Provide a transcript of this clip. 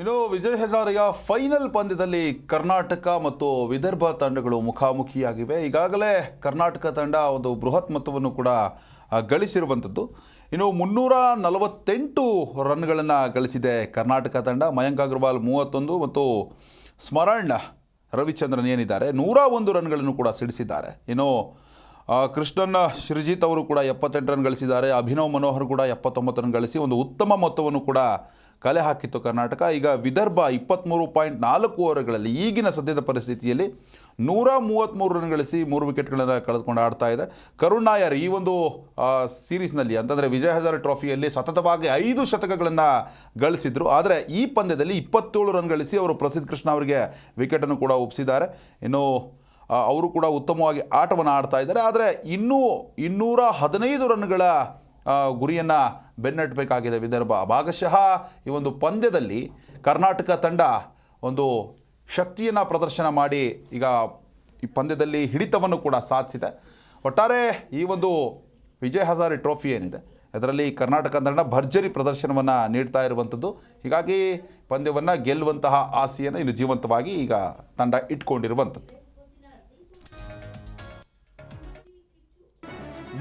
ಇನ್ನು ವಿಜಯ್ ಹಜಾರೆಯ ಫೈನಲ್ ಪಂದ್ಯದಲ್ಲಿ ಕರ್ನಾಟಕ ಮತ್ತು ವಿದರ್ಭ ತಂಡಗಳು ಮುಖಾಮುಖಿಯಾಗಿವೆ. ಈಗಾಗಲೇ ಕರ್ನಾಟಕ ತಂಡ ಒಂದು ಬೃಹತ್ ಮೊತ್ತವನ್ನು ಕೂಡ ಗಳಿಸಿರುವಂಥದ್ದು. ಇನ್ನು ಮುನ್ನೂರ ನಲವತ್ತೆಂಟು ರನ್ಗಳನ್ನು ಗಳಿಸಿದೆ ಕರ್ನಾಟಕ ತಂಡ. ಮಯಾಂಕ್ ಅಗರ್ವಾಲ್ ಮೂವತ್ತೊಂದು ಮತ್ತು ಸ್ಮರಣ್ ರವಿಚಂದ್ರನ್ ಏನಿದ್ದಾರೆ, ನೂರ ಒಂದು ರನ್ಗಳನ್ನು ಕೂಡ ಸಿಡಿಸಿದ್ದಾರೆ. ಇನ್ನು ಆ, ಕೃಷ್ಣನ್ ಶ್ರೀಜಿತ್ ಅವರು ಕೂಡ ಎಪ್ಪತ್ತೆಂಟು ರನ್ ಗಳಿಸಿದ್ದಾರೆ. ಅಭಿನವ್ ಮನೋಹರ್ ಕೂಡ ಎಪ್ಪತ್ತೊಂಬತ್ತು ರನ್ ಗಳಿಸಿ ಒಂದು ಉತ್ತಮ ಮೊತ್ತವನ್ನು ಕೂಡ ಕಲೆ ಹಾಕಿತ್ತು ಕರ್ನಾಟಕ. ಈಗ ವಿದರ್ಭ ಇಪ್ಪತ್ತ್ಮೂರು ಪಾಯಿಂಟ್ ನಾಲ್ಕು ಓವರ್ಗಳಲ್ಲಿ ಈಗಿನ ಸದ್ಯದ ಪರಿಸ್ಥಿತಿಯಲ್ಲಿ ನೂರ ಮೂವತ್ತ್ಮೂರು ರನ್ ಗಳಿಸಿ ಮೂರು ವಿಕೆಟ್ಗಳನ್ನು ಕಳೆದುಕೊಂಡು ಆಡ್ತಾ ಇದೆ. ಕರುಣ್ ನಾಯರ್ ಈ ಒಂದು ಸೀರೀಸ್ನಲ್ಲಿ ಅಂತಂದರೆ ವಿಜಯ್ ಹಜಾರ್ ಟ್ರೋಫಿಯಲ್ಲಿ ಸತತವಾಗಿ ಐದು ಶತಕಗಳನ್ನು ಗಳಿಸಿದ್ರು. ಆದರೆ ಈ ಪಂದ್ಯದಲ್ಲಿ ಇಪ್ಪತ್ತೇಳು ರನ್ ಗಳಿಸಿ ಅವರು ಪ್ರಸಿದ್ಧ ಕೃಷ್ಣ ಅವರಿಗೆ ವಿಕೆಟನ್ನು ಕೂಡ ಒಪ್ಪಿಸಿದ್ದಾರೆ ಇನ್ನು ಅವರು ಕೂಡ ಉತ್ತಮವಾಗಿ ಆಟವನ್ನು ಆಡ್ತಾ ಇದ್ದಾರೆ. ಆದರೆ ಇನ್ನೂ ಇನ್ನೂರ ಹದಿನೈದು ರನ್ಗಳ ಗುರಿಯನ್ನು ಬೆನ್ನಟ್ಟಬೇಕಾಗಿದೆ ವಿದರ್ಭ. ಭಾಗಶಃ ಈ ಒಂದು ಪಂದ್ಯದಲ್ಲಿ ಕರ್ನಾಟಕ ತಂಡ ಒಂದು ಶಕ್ತಿಯನ್ನು ಪ್ರದರ್ಶನ ಮಾಡಿ ಈಗ ಈ ಪಂದ್ಯದಲ್ಲಿ ಹಿಡಿತವನ್ನು ಕೂಡ ಸಾಧಿಸಿದೆ. ಒಟ್ಟಾರೆ ಈ ಒಂದು ವಿಜಯ್ ಹಜಾರಿ ಟ್ರೋಫಿ ಏನಿದೆ, ಅದರಲ್ಲಿ ಕರ್ನಾಟಕ ತಂಡ ಭರ್ಜರಿ ಪ್ರದರ್ಶನವನ್ನು ನೀಡ್ತಾ ಇರುವಂಥದ್ದು. ಹೀಗಾಗಿ ಪಂದ್ಯವನ್ನು ಗೆಲ್ಲುವಂತಹ ಆಸೆಯನ್ನು ಇನ್ನು ಜೀವಂತವಾಗಿ ಈಗ ತಂಡ ಇಟ್ಕೊಂಡಿರುವಂಥದ್ದು.